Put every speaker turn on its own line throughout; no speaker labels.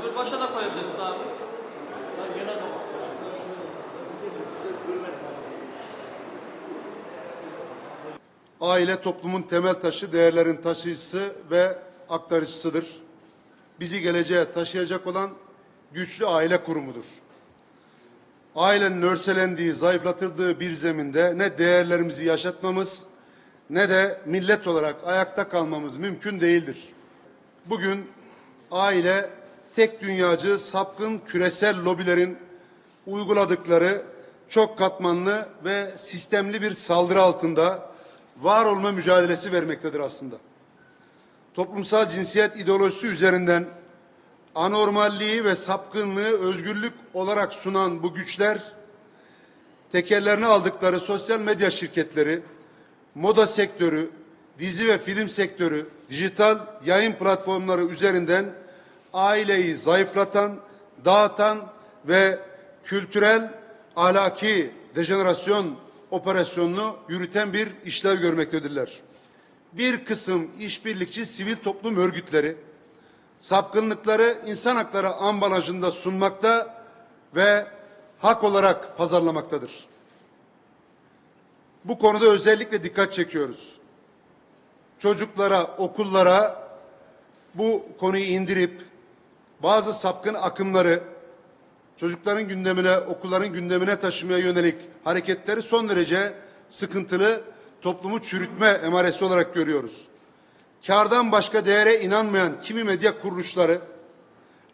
Öbür başa da koyabilirsin abi.
Aile toplumun temel taşı, değerlerin taşıyıcısı ve aktarıcısıdır. Bizi geleceğe taşıyacak olan güçlü aile kurumudur. Ailenin örselendiği, zayıflatıldığı bir zeminde ne değerlerimizi yaşatmamız ne de millet olarak ayakta kalmamız mümkün değildir. Bugün aile tek dünyacı sapkın küresel lobilerin uyguladıkları çok katmanlı ve sistemli bir saldırı altında var olma mücadelesi vermektedir aslında. Toplumsal cinsiyet ideolojisi üzerinden anormalliği ve sapkınlığı özgürlük olarak sunan bu güçler tekerlerine aldıkları sosyal medya şirketleri, moda sektörü, dizi ve film sektörü, dijital yayın platformları üzerinden aileyi zayıflatan, dağıtan ve kültürel ahlaki dejenerasyon operasyonunu yürüten bir işlev görmektedirler. Bir kısım işbirlikçi sivil toplum örgütleri sapkınlıkları insan hakları ambalajında sunmakta ve hak olarak pazarlamaktadır. Bu konuda özellikle dikkat çekiyoruz. Çocuklara, okullara bu konuyu indirip bazı sapkın akımları çocukların gündemine, okulların gündemine taşımaya yönelik hareketleri son derece sıkıntılı toplumu çürütme emaresi olarak görüyoruz. Kardan başka değere inanmayan kimi medya kuruluşları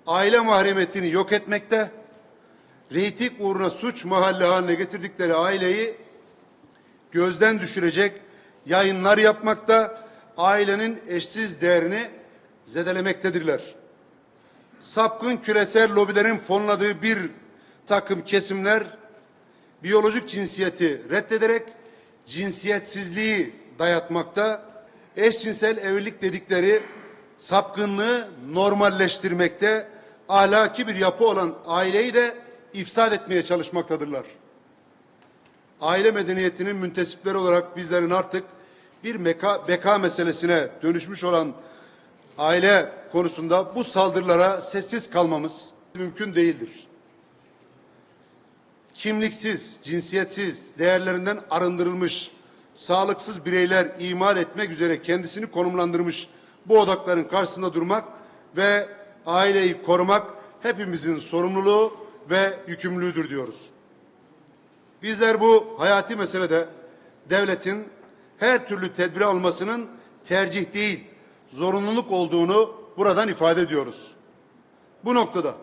aile mahremiyetini yok etmekte, reyting uğruna suç mahalle haline getirdikleri aileyi gözden düşürecek yayınlar yapmakta, ailenin eşsiz değerini zedelemektedirler. Sapkın küresel lobilerin fonladığı bir takım kesimler biyolojik cinsiyeti reddederek cinsiyetsizliği dayatmakta, eşcinsel evlilik dedikleri sapkınlığı normalleştirmekte, ahlaki bir yapı olan aileyi de ifsad etmeye çalışmaktadırlar. Aile medeniyetinin müntesipleri olarak bizlerin artık bir meka, beka meselesine dönüşmüş olan aile konusunda bu saldırılara sessiz kalmamız mümkün değildir. Kimliksiz, cinsiyetsiz, değerlerinden arındırılmış, sağlıksız bireyler imal etmek üzere kendisini konumlandırmış bu odakların karşısında durmak ve aileyi korumak hepimizin sorumluluğu ve yükümlülüğüdür diyoruz. Bizler bu hayati meselede devletin her türlü tedbir almasının tercih değil, zorunluluk olduğunu buradan ifade ediyoruz. Bu noktada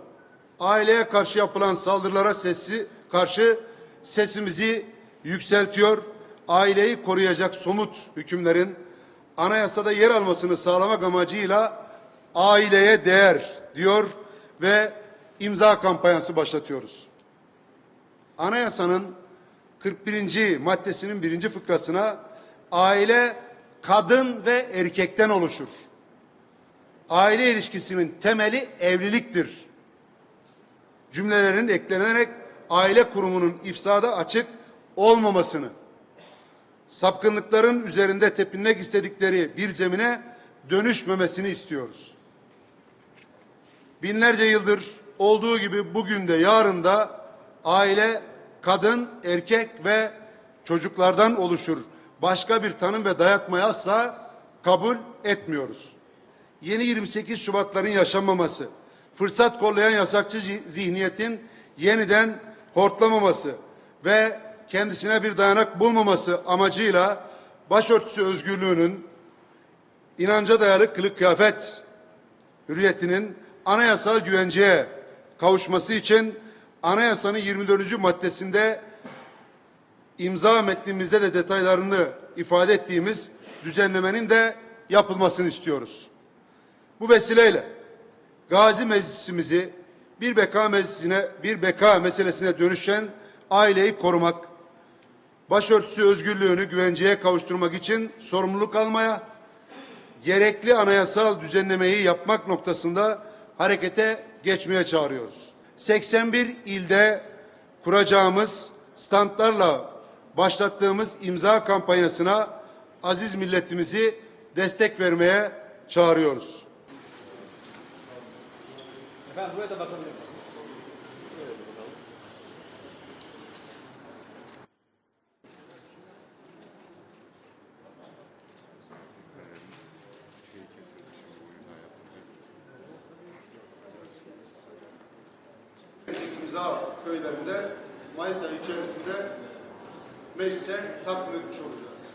aileye karşı yapılan saldırılara sesi karşı sesimizi yükseltiyor. Aileyi koruyacak somut hükümlerin anayasada yer almasını sağlamak amacıyla aileye değer diyor ve imza kampanyası başlatıyoruz. Anayasanın 41. maddesinin birinci fıkrasına aile kadın ve erkekten oluşur. Aile ilişkisinin temeli evliliktir. Cümlelerin eklenerek aile kurumunun ifsada açık olmamasını, sapkınlıkların üzerinde tepinmek istedikleri bir zemine dönüşmemesini istiyoruz. Binlerce yıldır olduğu gibi bugün de yarın da aile kadın, erkek ve çocuklardan oluşur. Başka bir tanım ve dayatmayı asla kabul etmiyoruz. Yeni 28 Şubatların yaşanmaması, fırsat kollayan yasakçı zihniyetin yeniden hortlamaması ve kendisine bir dayanak bulmaması amacıyla başörtüsü özgürlüğünün inanca dayalı kılık kıyafet hürriyetinin anayasal güvenceye kavuşması için anayasanın 24. maddesinde imza metnimizde de detaylarını ifade ettiğimiz düzenlemenin de yapılmasını istiyoruz. Bu vesileyle Gazi Meclisimizi bir beka meclisine, bir beka meselesine dönüşen aileyi korumak, başörtüsü özgürlüğünü güvenceye kavuşturmak için sorumluluk almaya, gerekli anayasal düzenlemeyi yapmak noktasında harekete geçmeye çağırıyoruz. 81 ilde kuracağımız standlarla başlattığımız imza kampanyasına aziz milletimizi destek vermeye çağırıyoruz.
Efendim buraya da bakabilir miyim?
imza köylerinde Mayıs ayı içerisinde meclise takdim etmiş olacağız.